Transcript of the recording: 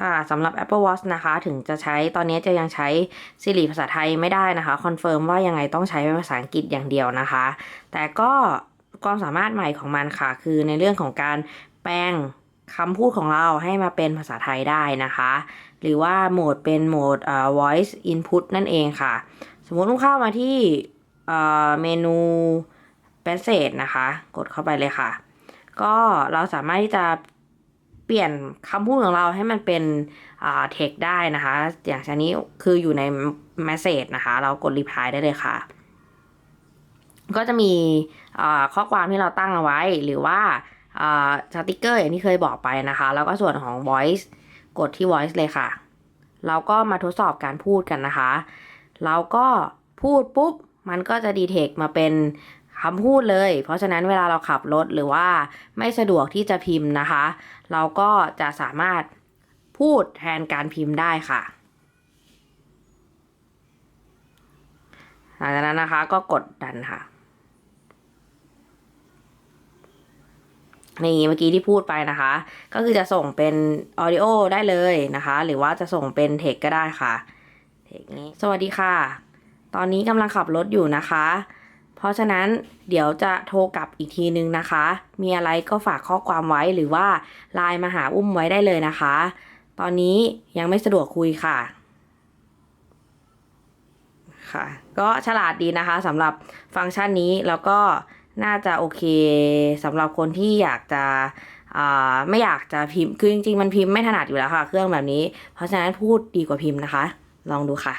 ค่ะสำหรับ Apple Watch นะคะ ถึงจะใช้ตอนนี้จะยังใช้ Siri ภาษาไทยไม่ได้นะคะ คอนเฟิร์มว่ายังไงต้องใช้เป็นภาษาอังกฤษอย่างเดียวนะคะ แต่ก็ความสามารถใหม่ของมันค่ะ คือในเรื่องของการแปลงคำพูดของเราให้มาเป็นภาษาไทยได้นะคะ หรือว่าโหมดเป็นโหมด voice input นั่นเองค่ะ สมมติลูกเข้ามาที่เอ่อเมนู passage นะคะ กดเข้าไปเลยค่ะ ก็เราสามารถที่จะ เปลี่ยนคำพูดของเราให้มันเป็นอ่า text ได้นะคะ อย่างเช่นนี้คืออยู่ใน message นะคะ เรากด reply ได้เลยค่ะ ก็จะมีอ่าข้อความที่เราตั้งเอาไว้หรือว่าอ่าสติกเกอร์อย่างที่เคยบอกไปนะคะ แล้วก็ส่วนของ voice กดที่ voice เลยค่ะ เราก็มาทดสอบการพูดกันนะคะ เราก็พูดปุ๊บ มันก็จะดีเทคมาเป็น คำพูดเลย เพราะฉะนั้นเวลาเราขับรถหรือว่าไม่สะดวกที่จะพิมพ์นะคะ เราก็จะสามารถพูดแทนการพิมพ์ได้ค่ะหลังจากนั้นนะคะก็กดดันค่ะ นี่เมื่อกี้ที่พูดไปนะคะ ก็คือจะส่งเป็นออดิโอได้เลยนะคะ หรือว่าจะส่งเป็นเทคก็ได้ค่ะเทคนี้ สวัสดีค่ะ ตอนนี้กำลังขับรถอยู่นะคะ เพราะฉะนั้นเดี๋ยวจะโทรกลับอีกทีนึงนะคะ มีอะไรก็ฝากข้อความไว้หรือว่าไลน์มาหาอุ้มไว้ได้เลยนะคะ ตอนนี้ยังไม่สะดวกคุยค่ะ ค่ะ ก็ฉลาดดีนะคะสำหรับฟังก์ชันนี้แล้วก็น่าจะโอเคสำหรับคนที่อยากจะไม่อยากจะพิมพ์ คือจริงๆ มันพิมพ์ไม่ถนัดอยู่แล้วค่ะ เครื่องแบบนี้ เพราะฉะนั้นพูดดีกว่าพิมพ์นะคะ ลองดูค่ะ